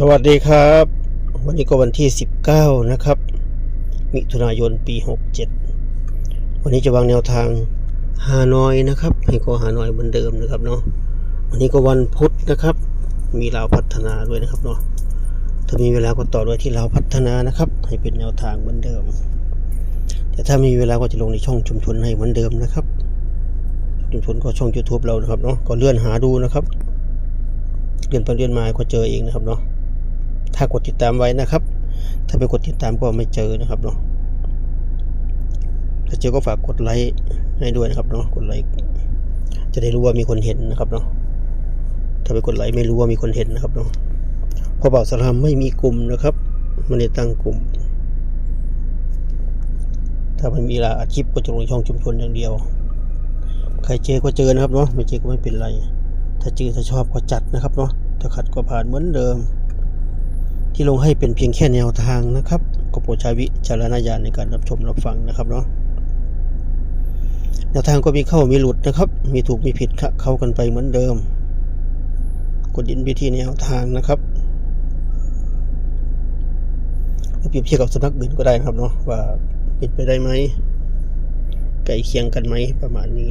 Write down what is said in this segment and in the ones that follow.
สวัสดีครับ วันนี้ก็วันที่ 19 นะครับ มิถุนายนปี 67 วันนี้จะวางแนวทางฮานอยนะครับ ให้ก็ฮานอยเหมือนเดิมนะครับเนาะวันนี้ก็วันพุธนะครับ มีลาวพัฒนาด้วยนะครับเนาะถ้ามีเวลาก็ต่อด้วยที่ลาวพัฒนานะครับ ให้เป็นแนวทางเหมือนเดิม แต่ถ้ามีเวลาก็จะลงในช่องชุมชนให้เหมือนเดิมนะครับชุมชนก็ช่อง YouTube เรานะครับเนาะก็เลื่อนหาดูนะครับเลื่อนไปเลื่อนมาก็เจอเองนะครับเนาะ ถ้ากดติดตามไว้นะครับ ถ้าไปกดติดตามก็ไม่เจอนะครับเนาะถ้าเจอก็ฝากกดไลค์ให้ด้วยนะครับเนาะกดไลค์จะได้รู้ว่ามีคนเห็นนะครับเนาะถ้าไปกดไลค์ไม่รู้ว่ามีคนเห็นนะครับเนาะพอบ่าสลามไม่มีกลุ่มนะครับไม่ได้ตั้งกลุ่ม ถ้าไม่มีลาอัดคลิปก็จะลงช่องชุมชนอย่างเดียว ใครเจอก็เจอนะครับเนาะไม่เจอก็ไม่เป็นไร ถ้าเจอถ้าชอบก็จัดนะครับเนาะถ้าขัดก็ผ่านเหมือนเดิม ที่ลงให้เป็นเพียงแค่แนวทางนะครับก็โปรดใช้วิจารณญาณในการรับชมรับฟังนะครับเนาะแนวทางก็มีเข้ามีหลุดนะครับ มีถูกมีผิดคะเข้ากันไปเหมือนเดิม กดยินไปที่แนวทางนะครับเปรียบเทียบกับสำนักอื่นก็ได้ครับเนาะว่าเป็นไปได้ไหมใกล้เคียงกันไหมประมาณนี้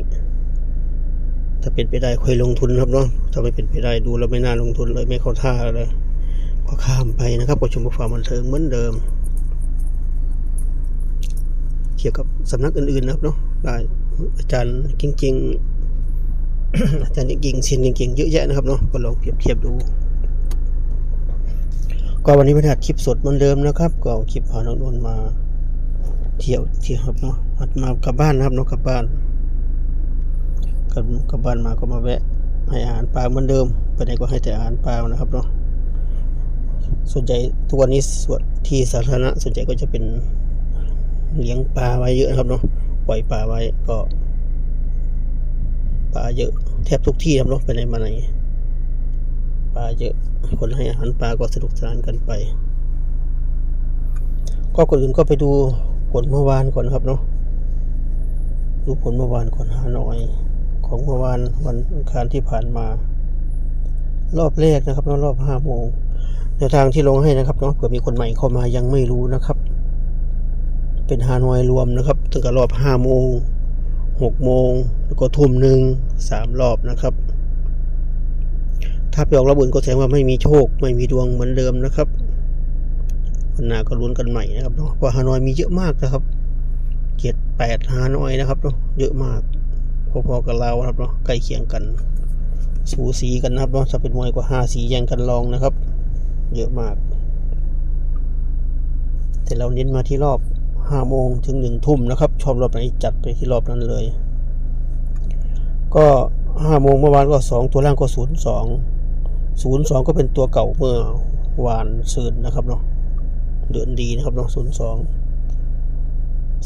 ถ้าเป็นไปได้ค่อยลงทุนครับเนาะถ้าไม่เป็นไปได้ดูแล้วไม่น่าลงทุนเลยไม่เข้าท่าเลย ก็ข้ามไปนะครับประชุมประฟาบันเทิงเหมือนเดิม เกี่ยวกับสำนักอื่นๆนะครับเนาะอาจารย์เก่งๆ อาจารย์เก่งๆเซียนเก่งๆเยอะแยะนะครับเนาะก็ลองเปรียบเทียบดู ก็วันนี้ไม่ได้อัดคลิปสดเหมือนเดิมนะครับ ก็คลิปพาน้องนนมาเที่ยวเที่ยวครับเนาะมากลับบ้านนะครับเนาะกลับบ้านกลับกลับบ้านมาก็มาแวะให้อาหารปลาเหมือนเดิมไปไหนก็ให้แต่อาหารปลานะครับเนาะ ส่วนใหญ่ทุกวันนี้ส่วนที่สาธารณะส่วนใหญ่ก็จะเป็นเลี้ยงปลาไว้เยอะครับเนาะปล่อยปลาไว้ก็ปลาเยอะแทบทุกที่ครับเนาะไปไหนมาไหนปลาเยอะคนให้อาหารปลาก็สนุกสนานกันไป ก็ก่อนอื่นก็ไปดูผลเมื่อวานก่อนครับเนาะดูผลเมื่อวานก่อนหาหน่อยของเมื่อวานวันอังคารที่ผ่านมา รอบแรกนะครับเนรอบห้าโมง แนวทางที่ลงให้นะครับเนาะเผื่อมีคนใหม่เข้ามายังไม่รู้นะครับ เป็นฮานอยรวมนะครับตั้งแต่รอบห้าโมงหกโมงแล้วก็ทุ่มหนึ่งสามรอบนะครับ ถ้าไปออกรอบอื่นก็แสดงว่าไม่มีโชค ไม่มีดวงเหมือนเดิมนะครับวันหน้าก็ลุ้นกันใหม่นะครับเนาะเพราะฮานอยมีเยอะมากนะครับเจ็ดแปดฮานอยนะครับเนาะเยอะมากพอๆกับเราครับเนาะใกล้เคียงกัน สูสีกันนะครับเนาะถ้าเป็นมวยก็ห้าสีแย่งกันลองนะครับ เยอะมาก แต่เราเน้นมาที่รอบห้าโมงถึงหนึ่งทุ่มนะครับ ชอบรอบไหนจัดไปที่รอบนั้นเลย ก็ห้าโมงเมื่อวานก็สองตัวล่างก็ศูนย์สองศูนย์สองก็เป็นตัวเก่าเมื่อวานซืนนะครับเนาะเดือนดีนะครับเนาะศูนย์สอง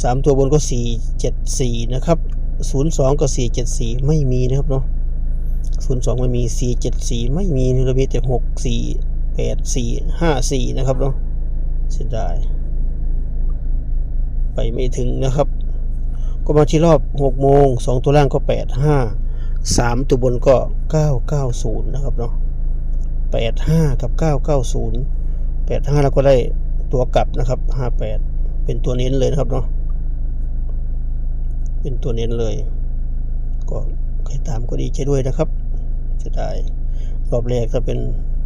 สามตัวบนก็สี่เจ็ดสี่นะครับศูนย์สองก็สี่เจ็ดสี่ไม่มีนะครับเนาะศูนย์สองไม่มีสี่เจ็ดสี่ไม่มีเรามีแต่หกสี่ แปดสี่ห้าสี่นะครับเนาะเสียดาย ไปไม่ถึงนะครับ ก็มาที่รอบหกโมงสองตัวล่างก็แปดห้าสามตัวบนก็เก้าเก้าศูนย์นะครับเนาะแปดห้ากับเก้าเก้าศูนย์แปดห้าแล้วก็ได้ตัวกลับนะครับห้าแปดเป็นตัวเน้นเลยนะครับเนาะเป็นตัวเน้นเลย ก็ใครตามก็ดีใจด้วยนะครับจะได้รอบแรกถ้าเป็น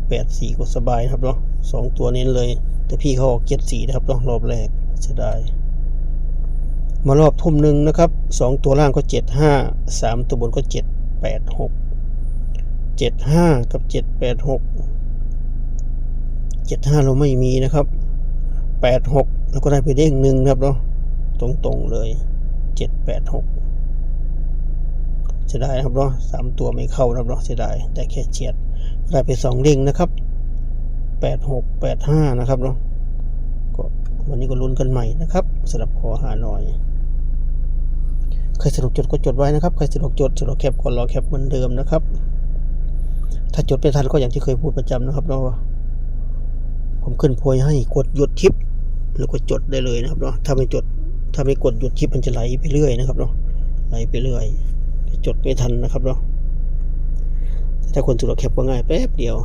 แปดสี่ก็สบายนะครับเนาะสองตัวเน้นเลย แต่พี่เขาออกเจ็ดสี่นะครับเนาะรอบแรกจะได้มารอบทุ่มหนึ่งนะครับสองตัวล่างก็เจ็ดห้าสามตัวบนก็เจ็ดแปดหกเจ็ดห้ากับเจ็ดแปดหกเจ็ดห้าเราไม่มีนะครับแปดหกแล้วก็ได้ไปเด้งหนึ่งครับเนาะตรงๆเลยเจ็ดแปดหกเสียดายนะครับเนาะสามตัวไม่เข้านะครับเนาะเสียดายได้แค่เฉียด ได้ไปสองเด้งนะครับแปดหกแปดห้านะครับเนาะก็วันนี้ก็ลุ้นกันใหม่นะครับสำหรับขอหาหน่อยใครสะดวกจดก็จดไว้นะครับใครสะดวกจดสะดวกแคปก็รอแคปเหมือนเดิมนะครับ ถ้าจดไม่ทันก็อย่างที่เคยพูดประจำนะครับเนาะผมขึ้นโพยให้กดหยุดคลิปแล้วก็จดได้เลยนะครับเนาะถ้าไม่จดถ้าไม่กดหยุดคลิปมันจะไหลไปเรื่อยนะครับเนาะไหลไปเรื่อย จดไม่ทันนะครับเนาะ ถ้าคนสุดแคปก็ง่ายแป๊บเดียว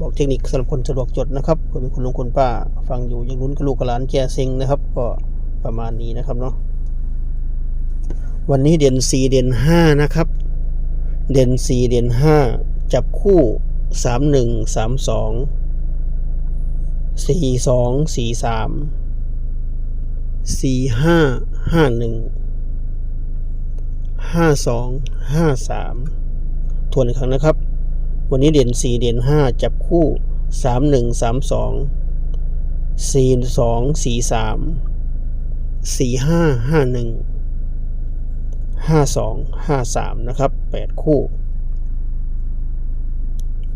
บอกเทคนิคสำหรับคนสะดวกจดนะครับเพื่อมีคุณลุงคุณป้าฟังอยู่ยังลุ้นกับลูกกับหลานแกเซ็งนะครับ ก็ประมาณนี้นะครับเนาะวันนี้เด่นสี่เด่นห้านะครับ เด่นสี่เด่นห้าจับคู่สามหนึ่งสามสองสี่สองสี่สามสี่ห้าห้าหนึ่งห้าสองห้าสามทวนอีกครั้งนะครับ วันนี้เด่นสี่เด่นห้าจับคู่สามหนึ่งสามสองสี่สองสี่สามสี่ห้าห้าหนึ่งห้าสองห้าสามนะครับแปดคู่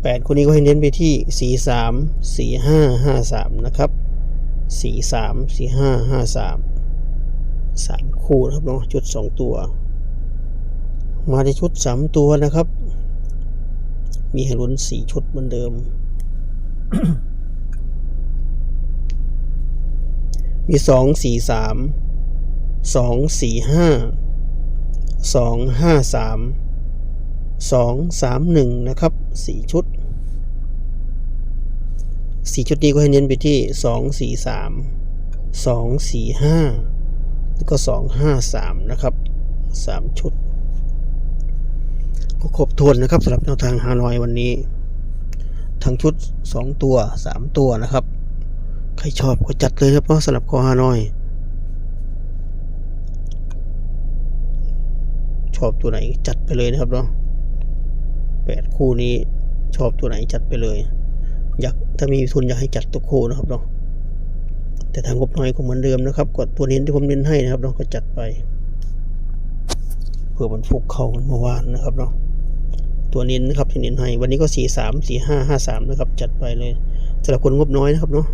แปดคู่นี้ก็ให้เน้นไปที่สี่สามสี่ห้าห้าสามนะครับสี่สามสี่ห้าห้าสามสามคู่นะครับเนาะชุดสองตัว มาในชุดสามตัวนะครับ มีให้ลุ้นสี่ชุดเหมือนเดิม มีสองสี่สามสองสี่ห้าสองห้าสามสองสามหนึ่งนะครับสี่ชุดสี่ชุดนี้ก็ให้เน้นไปที่สองสี่สามสองสี่ห้าแล้วก็สองห้าสามนะครับสามชุด ก็ครบถ้วนนะครับสำหรับแนวทางฮานอยวันนี้ ทั้งชุด 2 ตัว 3 ตัวนะครับ ใครชอบก็จัดเลยครับเพราะสำหรับคอฮานอย ชอบตัวไหนจัดไปเลยนะครับเนาะแปดคู่นี้ชอบตัวไหนจัดไปเลย อยากถ้ามีทุนอยากให้จัดตัวคู่นะครับเนาะแต่ทางงบน้อยก็เหมือนเดิมนะครับกดตัวเน้นที่ผมเน้นให้นะครับเนาะก็จัดไป เพื่อมันฟุกเข้าเหมือนเมื่อวานนะครับเนาะ ตัวเน้นนะครับที่เน้นให้ วันนี้ก็สี่สามสี่ห้าห้าสามนะครับ จัดไปเลยสำหรับคนงบน้อยนะครับเนาะ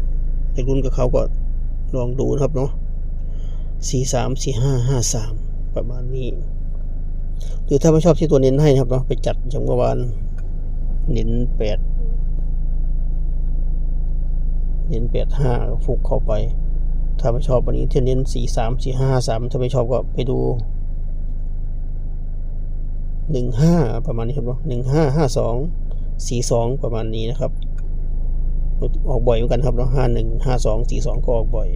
ในรุ่นกับเขาก็ลองดูนะครับเนาะสี่สามสี่ห้าห้าสามประมาณนี้ หรือถ้าไม่ชอบที่ตัวเน้นให้นะครับเนาะไปจัดอย่างเมื่อวานเน้นแปดเน้นแปดห้าฟุกเข้าไป ถ้าไม่ชอบวันนี้ที่เน้นสี่สามสี่ห้าสามถ้าไม่ชอบก็ไปดู หนึ่งห้าประมาณนี้ครับเนาะหนึ่งห้าห้าสองสี่สองประมาณนี้นะครับ ออกบ่อยเหมือนกันครับเนาะห้าหนึ่งห้าสองสี่สองก็ออกบ่อย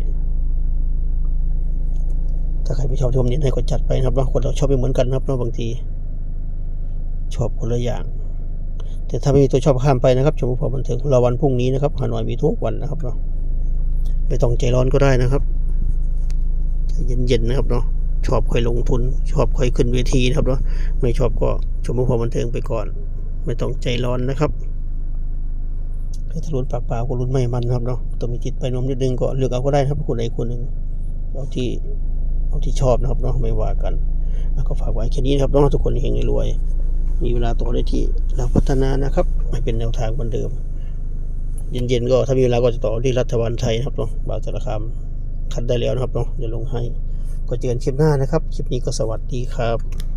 ถ้าใครไม่ชอบที่ผมเน้นให้ก็จัดไปนะครับเนาะคนเราชอบไม่เหมือนกันครับเนาะบางที ชอบคนละอย่าง แต่ถ้าไม่มีตัวชอบข้ามไปนะครับชมพอบันเทิงรอวันพรุ่งนี้นะครับฮานอยมีทุกวันนะครับเนาะไม่ต้องใจร้อนก็ได้นะครับเย็นๆนะครับเนาะ ชอบค่อยลงทุน ชอบค่อยขึ้นเวทีนะครับเนาะไม่ชอบก็ชมพอบันเทิงไปก่อน ไม่ต้องใจร้อนนะครับถ้าทะลุนปากเปล่าก็รุนไม่มันครับเนาะต้องมีจิตไปนมนิดนึงก็เลือกเอาก็ได้ครับคนใดคนหนึ่งเอาที่เอาที่ชอบนะครับเนาะไม่ว่ากันแล้วก็ฝากไว้แค่นี้นะครับเนาะทุกคนเฮงรวย มีเวลาต่อได้ที่เราพัฒนานะครับไม่เป็นแนวทางเหมือนเดิม เย็นๆก็ถ้ามีเวลาก็จะต่อที่รัฐบาลไทยนะครับเนาะบ่าวสารคามคัดได้แล้วนะครับเนาะเดี๋ยวลงให้ ก็เจอกันคลิปหน้านะครับ คลิปนี้ก็สวัสดีครับ